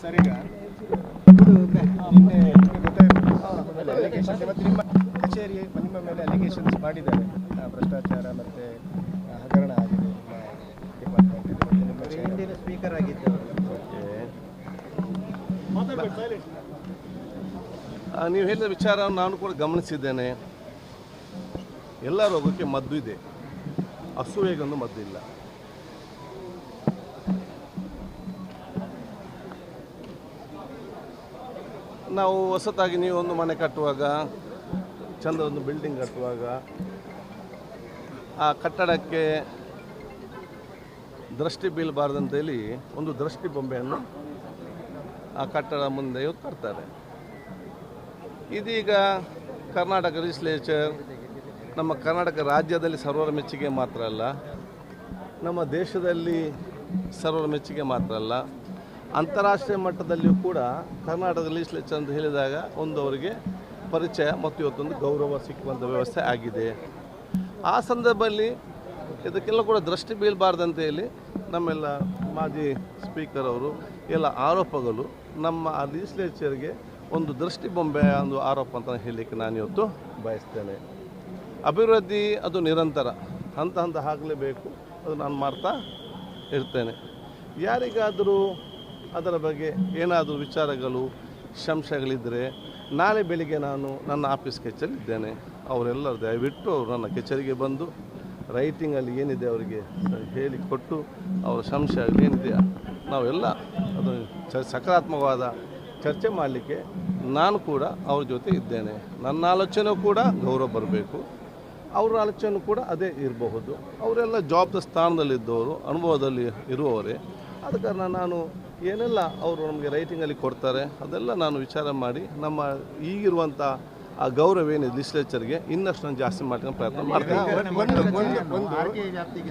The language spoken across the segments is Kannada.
ಸರ್ ಈಗ ನಿನ್ನೆ allegations ಇವತ್ತು ನಿಮ್ಮ ಕಚೇರಿ ನಿಮ್ಮ ಮೇಲೆ ಅಲಿಗೇಷನ್ಸ್ ಮಾಡಿದ್ದಾರೆ ಭ್ರಷ್ಟಾಚಾರ ಮತ್ತು ಹಗರಣ ಆಗಿದೆ ಡಿಪಾರ್ಟ್ಮೆಂಟ್. ಸ್ಪೀಕರ್ ಆಗಿದ್ದವರು ಆ, ನೀವು ಹೇಳಿದ ವಿಚಾರ ನಾನು ಕೂಡ ಗಮನಿಸಿದ್ದೇನೆ ಎಲ್ಲ ರೋಗಕ್ಕೆ ಮದ್ದು ಇದೆ ಅಸೂಯೆಗೊಂದು ಮದ್ದು ಇಲ್ಲ ನಾವು ಹೊಸತಾಗಿ ನೀವು ಒಂದು ಮನೆ ಕಟ್ಟುವಾಗ ಚಂದ ಒಂದು ಬಿಲ್ಡಿಂಗ್ ಕಟ್ಟುವಾಗ, ಆ ಕಟ್ಟಡಕ್ಕೆ ದೃಷ್ಟಿ ಬೀಳಬಾರ್ದಂತೇಳಿ ಒಂದು ದೃಷ್ಟಿ ಬೊಂಬೆಯನ್ನು ಆ ಕಟ್ಟಡ ಮುಂದೆ ತರ್ತಾರೆ. ಇದೀಗ ಕರ್ನಾಟಕ ಲೆಜಿಸ್ಲೇಚರ್ ನಮ್ಮ ಕರ್ನಾಟಕ ರಾಜ್ಯದಲ್ಲಿ ಸರ್ವರ ಮೆಚ್ಚುಗೆ ಮಾತ್ರ ಅಲ್ಲ, ನಮ್ಮ ದೇಶದಲ್ಲಿ ಸರ್ವರ ಮೆಚ್ಚುಗೆ ಮಾತ್ರ ಅಲ್ಲ ಅಂತಾರಾಷ್ಟ್ರೀಯ ಮಟ್ಟದಲ್ಲಿಯೂ ಕೂಡ ಕರ್ನಾಟಕದ ಲೆಜಿಸ್ಲೇಚರ್ ಅಂತ ಹೇಳಿದಾಗ ಒಂದು ಅವರಿಗೆ ಪರಿಚಯ ಮತ್ತು ಇವತ್ತೊಂದು ಗೌರವ ಸಿಕ್ಕುವಂಥ ವ್ಯವಸ್ಥೆ ಆಗಿದೆ. ಆ ಸಂದರ್ಭದಲ್ಲಿ ಇದಕ್ಕೆಲ್ಲ ಕೂಡ ದೃಷ್ಟಿ ಬೀಳಬಾರ್ದಂತ ಹೇಳಿ ನಮ್ಮೆಲ್ಲ ಮಾಜಿ ಸ್ಪೀಕರ್ ಅವರು ಎಲ್ಲ ಆರೋಪಗಳು ನಮ್ಮ ಆ ಲೆಜಿಸ್ಲೇಚರ್ಗೆ ಒಂದು ದೃಷ್ಟಿ ಬೊಂಬೆ ಒಂದು ಆರೋಪ ಅಂತ ಹೇಳಲಿಕ್ಕೆ ನಾನು ಇವತ್ತು ಬಯಸ್ತೇನೆ. ಅಭಿವೃದ್ಧಿ ಅದು ನಿರಂತರ, ಹಂತ ಹಂತ ಆಗಲೇಬೇಕು ಅದು ನಾನು ಮಾಡ್ತಾ ಇರ್ತೇನೆ. ಯಾರಿಗಾದರೂ ಅದರ ಬಗ್ಗೆ ಏನಾದರೂ ವಿಚಾರಗಳು ಸಂಶಯಗಳಿದ್ದರೆ ನಾಳೆ ಬೆಳಿಗ್ಗೆ ನಾನು ನನ್ನ ಆಫೀಸ್ ಕಚೇರಿಯಿದ್ದೇನೆ ಅವರೆಲ್ಲರೂ ದಯವಿಟ್ಟು ಅವರು ನನ್ನ ಕಚೇರಿಗೆ ಬಂದು ರೈಟಿಂಗಲ್ಲಿ ಏನಿದೆ ಅವರಿಗೆ ಹೇಳಿಕೊಟ್ಟು ಅವರ ಸಂಶಯಗಳು ಏನಿದೆಯಾ ನಾವೆಲ್ಲ ಅದು ಚ ಸಕಾರಾತ್ಮಕವಾದ ಚರ್ಚೆ ಮಾಡಲಿಕ್ಕೆ ನಾನು ಕೂಡ ಅವ್ರ ಜೊತೆ ಇದ್ದೇನೆ. ನನ್ನ ಆಲೋಚನೆ ಕೂಡ ಗೌರವ ಬರಬೇಕು. ಅವ್ರ ಆಲೋಚನೆ ಕೂಡ ಅದೇ ಇರಬಹುದು. ಅವರೆಲ್ಲ ಜಾಬ್ದ ಸ್ಥಾನದಲ್ಲಿದ್ದವರು, ಅನುಭವದಲ್ಲಿ ಇರುವವರೇ. ಆದ ಕಾರಣ ನಾನು ಏನೆಲ್ಲ ಅವರು ನಮಗೆ ರೈಟಿಂಗಲ್ಲಿ ಕೊಡ್ತಾರೆ ಅದೆಲ್ಲ ನಾನು ವಿಚಾರ ಮಾಡಿ ನಮ್ಮ ಈಗಿರುವಂಥ ಆ ಗೌರವ ಏನಿದೆ ಲಿಸ್ಲೇಚರ್ಗೆ ಇನ್ನಷ್ಟು ನಾನು ಜಾಸ್ತಿ ಮಾಡ್ಕೊಂಡು ಪ್ರಯತ್ನ ಮಾಡ್ತೇನೆ. ಒಂದು ಒಂದು ಒಂದು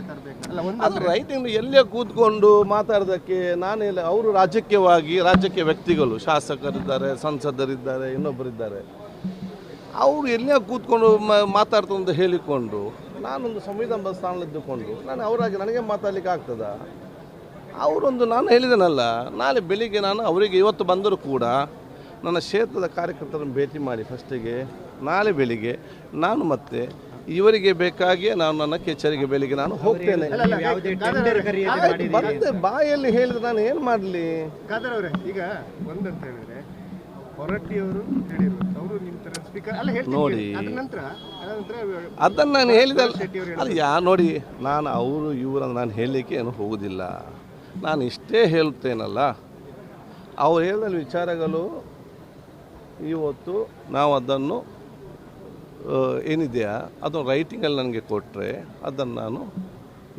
ತರಬೇಕು. ಅಲ್ಲ ಒಂದು ಅದು ರೈಟಿಂಗ್ ಎಲ್ಲೇ ಕೂತ್ಕೊಂಡು ಮಾತಾಡೋದಕ್ಕೆ ನಾನೆಲ್ಲ ಅವರು ರಾಜಕೀಯವಾಗಿ ರಾಜಕೀಯ ವ್ಯಕ್ತಿಗಳು ಶಾಸಕರಿದ್ದಾರೆ ಸಂಸದರಿದ್ದಾರೆ ಇನ್ನೊಬ್ಬರಿದ್ದಾರೆ. ಅವರು ಎಲ್ಲೇ ಕೂತ್ಕೊಂಡು ಮಾತಾಡ್ತಾರೆ ಮಾತಾಡ್ತಾ ಅಂತ ಹೇಳಿಕೊಂಡು ನಾನೊಂದು ಸಂವಿಧಾನದ ಸ್ಥಾನದಲ್ಲಿದ್ದುಕೊಂಡು ನಾನು ಅವರಾಗಿ ನನಗೆ ಮಾತಾಡ್ಲಿಕ್ಕೆ ಆಗ್ತದ? ಅವರೊಂದು ನಾನು ಹೇಳಿದೆನಲ್ಲ ನಾಳೆ ಬೆಳಿಗ್ಗೆ ನಾನು ಅವರಿಗೆ ಇವತ್ತು ಬಂದರೂ ಕೂಡ ನನ್ನ ಕ್ಷೇತ್ರದ ಕಾರ್ಯಕರ್ತರನ್ನು ಭೇಟಿ ಮಾಡಿ ಫಸ್ಟಿಗೆ ನಾಳೆ ಬೆಳಿಗ್ಗೆ ನಾನು ಮತ್ತೆ ಇವರಿಗೆ ಬೇಕಾಗಿಯೇ ನಾನು ನನ್ನ ಕಚೇರಿಗೆ ಬೆಳಿಗ್ಗೆ ನಾನು ಹೋಗ್ತೇನೆ. ಮತ್ತೆ ಬಾಯಲ್ಲಿ ಹೇಳಿದ್ರೆ ನಾನು ಏನು ಮಾಡಲಿ? ಈಗ ಒಂದಂತ ಹೇಳಿದ್ರೆ ಹೊರಟ್ಟಿಯವರು ಹೇಳಿರು ಅವರು ನಿಮ್ಮ ತರ ಸ್ಪೀಕರ್ ಅಲ್ಲ ಹೇಳ್ತೀನಿ ನೋಡಿ. ಅದನ್ನು ನಾನು ಹೇಳಿದಲ್ಲ ಅಲ್ಲ ಅದು ಯಾ ನೋಡಿ ನಾನು ಅವರು ಇವರನ್ನು ನಾನು ಹೇಳಲಿಕ್ಕೆ ಏನು ಹೋಗೋದಿಲ್ಲ. ನಾನು ಇಷ್ಟೇ ಹೇಳ್ತೇನಲ್ಲ ಅವ್ರು ಹೇಳಿದ ವಿಚಾರಗಳು ಇವತ್ತು ನಾವು ಅದನ್ನು ಏನಿದೆಯಾ ಅದನ್ನು ರೈಟಿಂಗಲ್ಲಿ ನನಗೆ ಕೊಟ್ಟರೆ ಅದನ್ನು ನಾನು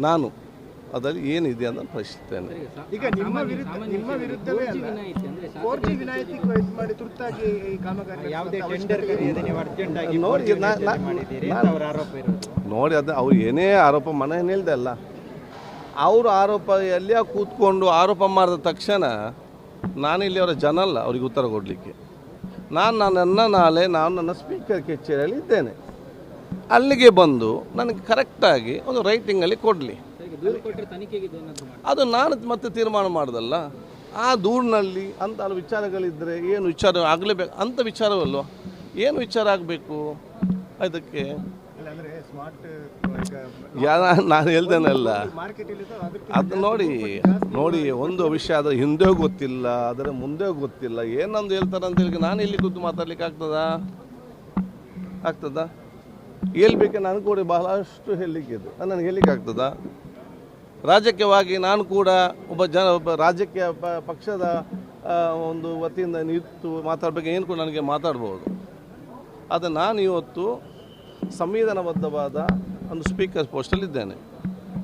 ನಾನು ಅದರಲ್ಲಿ ಏನಿದೆ ಅಂತ ಪ್ರಶ್ನಿಸ್ತೇನೆ. ಈಗ ನಿಮ್ಮ ವಿರುದ್ಧ ನಿಮ್ಮ ವಿರುದ್ಧವೇ ಅಲ್ಲ. ಫೋರ್ ಜಿ ವಿನಾಯಿತಿ ಮಾಡಿ ತುರ್ತಾಗಿ ಈ ಕಾಮಗಾರಿ ಯಾವುದೇ ಟೆಂಡರ್ ಕರೆಯದೆ ನೀವು ಅರ್ಜೆಂಟ್ ಆಗಿ ನೋಡಿ, ಅವರ ಆರೋಪ ಇರೋದು. ನೋಡಿ ಅದು ಅವ್ರು ಏನೇ ಆರೋಪ ಮನೆ ಹೇಳ್ದೆ ಅಲ್ಲ. ಅವರು ಆರೋಪ ಎಲ್ಲಿಯ ಕೂತ್ಕೊಂಡು ಆರೋಪ ಮಾಡಿದ ತಕ್ಷಣ ನಾನು ಇಲ್ಲಿ ಅವರ ಜನ ಅಲ್ಲ, ಅವ್ರಿಗೆ ಉತ್ತರ ಕೊಡಲಿಕ್ಕೆ. ನಾನು ನನ್ನ ನಾಳೆ, ನಾನು ನನ್ನ ಸ್ಪೀಕರ್ ಕಚೇರಿಯಲ್ಲಿ ಇದ್ದೇನೆ. ಅಲ್ಲಿಗೆ ಬಂದು ನನಗೆ ಕರೆಕ್ಟಾಗಿ ಒಂದು ರೈಟಿಂಗಲ್ಲಿ ಕೊಡಲಿ. ಅದು ನಾನು ಮತ್ತೆ ತೀರ್ಮಾನ ಮಾಡೋದಲ್ಲ, ಆ ದೂರಿನಲ್ಲಿ ಅಂತ ವಿಚಾರಗಳಿದ್ದರೆ ಏನು ವಿಚಾರ ಆಗಲೇಬೇಕು ಅಂಥ ವಿಚಾರವಲ್ವ? ಏನು ವಿಚಾರ ಆಗಬೇಕು? ಅದಕ್ಕೆ ಯಾ ನಾನು ಹೇಳ್ದೇನಲ್ಲ. ಮಾರ್ಕೆಟ್ ಅದು ನೋಡಿ ನೋಡಿ ಒಂದು ವಿಷಯ ಅದರ ಹಿಂದೆ ಗೊತ್ತಿಲ್ಲ ಅದರ ಮುಂದೆ ಗೊತ್ತಿಲ್ಲ. ಏನಂದು ಹೇಳ್ತಾರೆ ಅಂತ ಹೇಳಿ ನಾನು ಇಲ್ಲಿ ಕೂತು ಮಾತಾಡ್ಲಿಕ್ಕೆ ಆಗ್ತದಾ? ಆಗ್ತದಾ? ಹೇಳ್ಬೇಕು ನಾನು ಕೂಡ ಬಹಳಷ್ಟು ಹೇಳಲಿಕ್ಕೆ ಹೇಳಲಿಕ್ಕಿದೆ ನನಗೆ ಹೇಳಲಿಕ್ಕೆ ಆಗ್ತದಾ? ರಾಜಕೀಯವಾಗಿ ನಾನು ಕೂಡ ಒಬ್ಬ ಜನ ಒಬ್ಬ ರಾಜಕೀಯ ಪ- ಪಕ್ಷದ ಒಂದು ವತಿಯಿಂದ ನಿಂತು ಮಾತಾಡಬೇಕು ಏನು ಕೂಡ ನನಗೆ ಮಾತಾಡ್ಬೋದು. ಆದರೆ ನಾನು ಇವತ್ತು ಸಂವಿಧಾನಬದ್ಧವಾದ ಒಂದು ಸ್ಪೀಕರ್ ಪೋಸ್ಟಲ್ಲಿದ್ದೇನೆ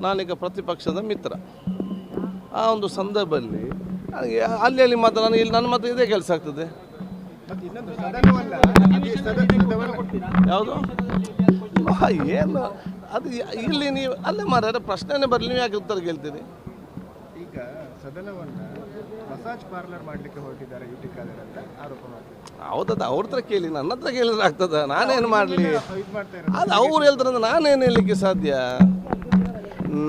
ನಾನೀಗ ಪ್ರತಿಪಕ್ಷದ ಮಿತ್ರ. ಆ ಒಂದು ಸಂದರ್ಭದಲ್ಲಿ ನನಗೆ ಅಲ್ಲಿ ಅಲ್ಲಿ ಮಾತ್ರ ನನಗೆ ಇಲ್ಲಿ ನನ್ನ ಮಾತ್ರ ಇದೇ ಕೆಲಸ ಆಗ್ತದೆ. ಯಾವುದು? ಏನು? ಅದು ಇಲ್ಲಿ ನೀವು ಅಲ್ಲೇ ಮಾರ ಪ್ರಶ್ನೆನೇ ಬರಲಿ, ನೀವು ಯಾಕೆ ಉತ್ತರ ಕೇಳ್ತೀರಿ? ಈಗ ಸದನವನ್ನ ಮಸಾಜ್ ಪಾರ್ಲರ್ ಮಾಡ್ಲಿಕ್ಕೆ ಹೊರಟಿದ್ದಾರೆ ಯುಟಿ ಖಾದರ್ ಅಂತ ಆರೋಪ ಮಾಡ್ತಾರೆ ಹೌದದ ಅವ್ರ ಹತ್ರ ಕೇಳಿ ನನ್ನ ಹತ್ರ ಕೇಳಿದ್ರೆ ಆಗ್ತದ ನಾನೇನು ಮಾಡಲಿ? ಅದು ಅವ್ರು ಹೇಳ್ತಾರೆ ಅಂದ್ರೆ ನಾನೇನು ಹೇಳಲಿಕ್ಕೆ ಸಾಧ್ಯ?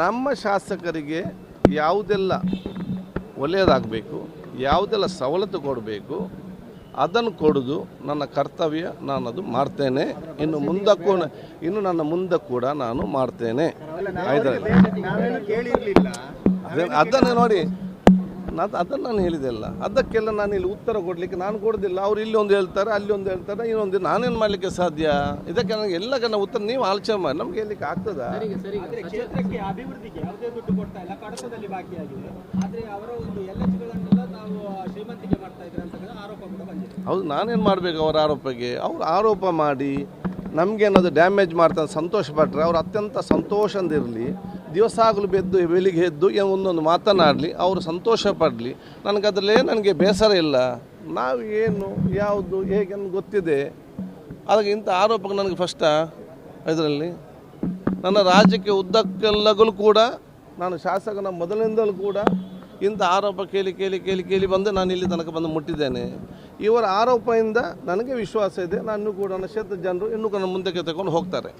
ನಮ್ಮ ಶಾಸಕರಿಗೆ ಯಾವುದೆಲ್ಲ ಒಳ್ಳೆಯದಾಗಬೇಕು ಯಾವುದೆಲ್ಲ ಸವಲತ್ತು ಕೊಡಬೇಕು ಅದನ್ನು ಕೊಡೋದು ನನ್ನ ಕರ್ತವ್ಯ ನಾನು ಅದು ಮಾಡ್ತೇನೆ. ಇನ್ನು ಮುಂದಕ್ಕೂ ಇನ್ನು ನನ್ನ ಮುಂದೆ ಕೂಡ ನಾನು ಮಾಡ್ತೇನೆ. ಅದನ್ನು ನೋಡಿ ನಾನು ಅದನ್ನು ನಾನು ಹೇಳಿದೆಲ್ಲ ಅದಕ್ಕೆಲ್ಲ ನಾನು ಇಲ್ಲಿ ಉತ್ತರ ಕೊಡಲಿಕ್ಕೆ ನಾನು ಕೊಡೋದಿಲ್ಲ. ಅವ್ರು ಇಲ್ಲಿ ಒಂದು ಹೇಳ್ತಾರೆ ಅಲ್ಲಿ ಒಂದು ಹೇಳ್ತಾರೆ ಇನ್ನೊಂದು ನಾನೇನು ಮಾಡಲಿಕ್ಕೆ ಸಾಧ್ಯ? ಇದಕ್ಕೆ ನನಗೆ ಎಲ್ಲ ಕನ್ನ ಉತ್ತರ ನೀವು ಆಲೋಚನೆ ಮಾಡಿ. ನಮ್ಗೆ ಹೇಳಲಿಕ್ಕೆ ಆಗ್ತದ? ಆದ್ರೆ ಕ್ಷೇತ್ರಕ್ಕೆ ಅಭಿವೃದ್ಧಿಗೆ ಯಾವುದೇ ದುಡ್ಡು ಕೊಡ್ತಾ ಇಲ್ಲ. ಕಡತದಲ್ಲಿ ಬಾಕಿಯಾಗಿದೆ. ಆದ್ರೆ ಅವರ ಒಂದು ಎಲ್ಲೆಚ್ಗಳನ್ನೆಲ್ಲ ನಾವು ಶ್ರೀಮಂತಿಕೆ ಮಾಡ್ತಾ ಇದ್ರೆ ಅಂತ ಆರೋಪ ಕೂಡ ಬಂದಿದೆ. ಹೌದು ನಾನೇನು ಮಾಡಬೇಕು ಅವರ ಆರೋಪಕ್ಕೆ? ಅವ್ರು ಆರೋಪ ಮಾಡಿ ನಮಗೇನಾದ್ರು ಡ್ಯಾಮೇಜ್ ಮಾಡ್ತಾರೆ ಸಂತೋಷ ಪಟ್ಟರೆ ಅವ್ರು ಅತ್ಯಂತ ಸಂತೋಷದಿಂದಿರಲಿ ದಿವಸ ಆಗಲು ಬೆದ್ದು ಬೆಳಿಗ್ಗೆ ಎದ್ದು ಏನೋ ಒಂದೊಂದು ಮಾತನಾಡಲಿ ಅವರು ಸಂತೋಷ ಪಡಲಿ. ನನಗೆ ಅದರಲ್ಲೇ ನನಗೆ ಬೇಸರ ಇಲ್ಲ. ನಾವು ಏನು ಯಾವುದು ಹೇಗೆ ಅಂತ ಗೊತ್ತಿದೆ. ಅದಕ್ಕೆ ಇಂಥ ಆರೋಪಕ್ಕೆ ನನಗೆ ಫಸ್ಟ ಇದರಲ್ಲಿ ನನ್ನ ರಾಜ್ಯಕ್ಕೆ ಉದ್ದಕ್ಕೆಲ್ಲಗಲು ಕೂಡ ನಾನು ಶಾಸಕನ ಮೊದಲಿಂದಲೂ ಕೂಡ ಇಂಥ ಆರೋಪ ಕೇಳಿ ಕೇಳಿ ಕೇಳಿ ಕೇಳಿ ಬಂದು ನಾನು ಇಲ್ಲಿ ತನಕ ಬಂದು ಮುಟ್ಟಿದ್ದೇನೆ. ಇವರ ಆರೋಪದಿಂದ ನನಗೆ ವಿಶ್ವಾಸ ಇದೆ. ನಾನು ಕೂಡ ನನ್ನ ಕ್ಷೇತ್ರದ ಜನರು ಇನ್ನೂ ಕೂಡ ಮುಂದಕ್ಕೆ ತಗೊಂಡು ಹೋಗ್ತಾರೆ.